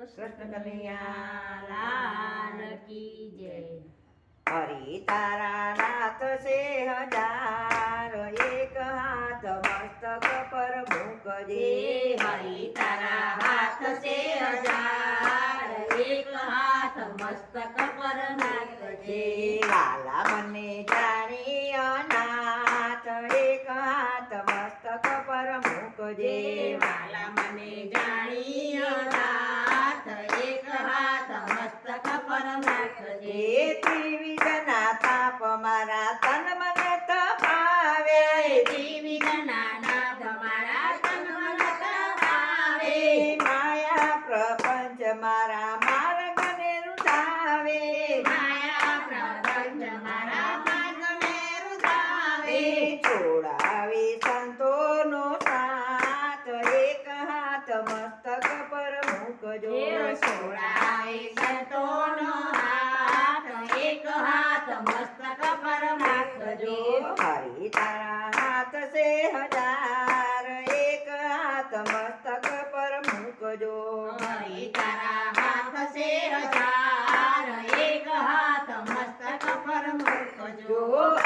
કૃષ્ણ કનૈયા લાલ કી જય હરી તારા નાથ છે હજાર એક હાથ મસ્તક પર મૂકજે હરી તારા હાથ છે હજાર એક હાથ મસ્તક પર નાખજે લાલા મને જાણી અનાથ એક હાથ મસ્તક પર મૂકજે વાલા મને જાણી એ ત્રિવિધના તાપ મારા તન મને તપાવે જીવી નાના તમારા તન મન. માયા પ્રપંચ મારા માર્ગને રૂધાવે માયા પ્રપંચ મારા માર્ગને રૂધાવે. એ છોડાવે સંતોનો સાથ એક હાથ મસ્તક પર મૂકજો એ છોડાય સંતોનો હાથ, એક હાથ મસ્તક પર નાખજો. હરી તારા હાથ છે હજાર એક હાથ મસ્તક પર મૂકજો હરી તારા હાથ છે હજાર, એક હાથ મસ્તક પર મૂકજો.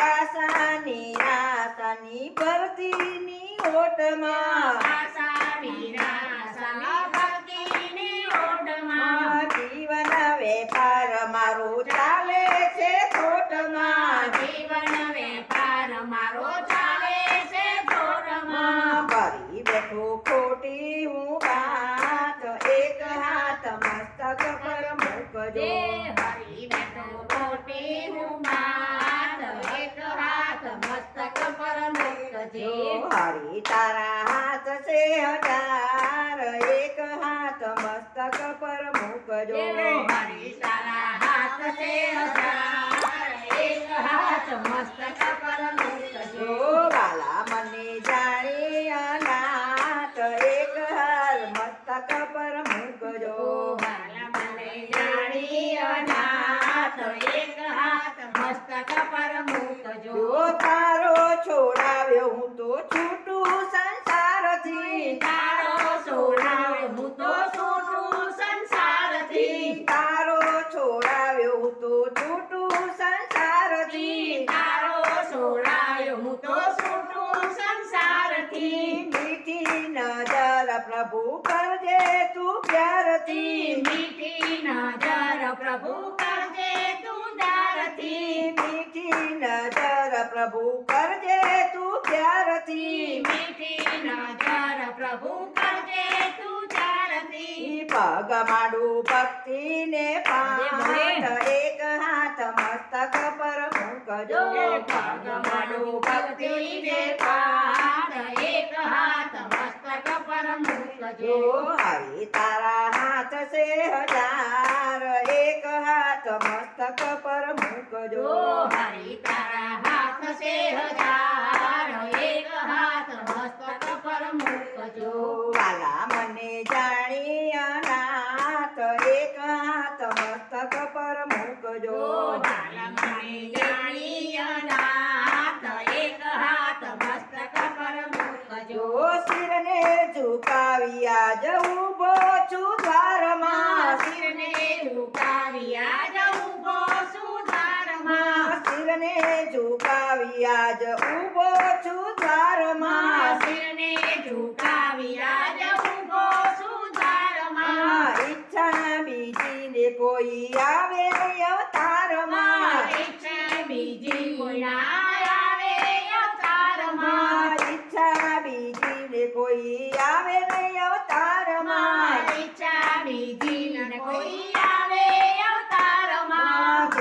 આશાની આશાની ભરતીની ઓટમાં બેઠો ખોટી હું વાત એક હાથ મસ્તક પર મૂકજો. હરી બેઠો ખોટી હું વાત એક હાથ મસ્તક પર મૂકજો. હરી તારા હાથ છે હજાર એક હાથ મસ્તક પર મૂકજો. હરી તારા હાથ છે હજાર, એક હાથ મસ્તક પર પ્રભુ કરજે તું પ્યારથી મીઠી નજર પ્રભુ કરજે તું દારથી. મીઠી નજર પ્રભુ કરજે તું પ્યારથી મીઠી નજર પ્રભુ કરજે તું ચારથી. પગ માડું ભક્તિને પાઠ એક હાથ તારા હાથ છે હજાર એક હાથ મસ્તક પર મૂકજો હરી તારા હાથ છે હજાર, એક હાથ મસ્તક પર મૂકજો. વાલા મને જાણી અનાથ એક હાથ મસ્તક પર મૂકજો જો વાલા મને જાણી અનાથ, એક હાથ મસ્તક પર મૂકજો. જો શિરને જવું ઊભો ઊભો છું દ્વારમાં શિરને ઝુકાવ્યા આજ ઊભો છું દ્વારમાં. શિરને ઝુકાવ્યા જ ઊભો છું દ્વારમાં શિરને ઝુકાવ્યા જવું ઊભો છું દ્વારમાં. ઈચ્છા બીજી ને કોઈ આવે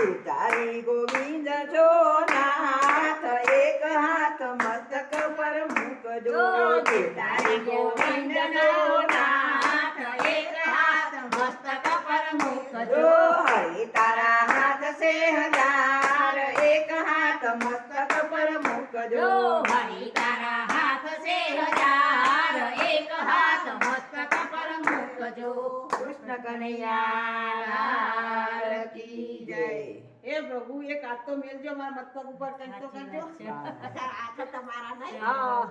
તારી ગોવિંદ જો નાથ એક હાથ મસ્તક પર મૂકજો તારી ગોવિંદનો નાથ, એક હાથ મસ્તક પર જો મૂકજો. હરી તારા હાથ છે હજાર એક હાથ મસ્તક પર મૂકજો જો હરી તારા હાથ છે હજાર, એક હાથ મસ્તક પર મૂકજો. કૃષ્ણ કનૈયા લાલ કી જય એ પ્રભુ એક હાથ તો મેલજો મારા મસ્તક ઉપર કંઈક તો કરજો સાચી વાત છે. હાથ તમારા નહીં હા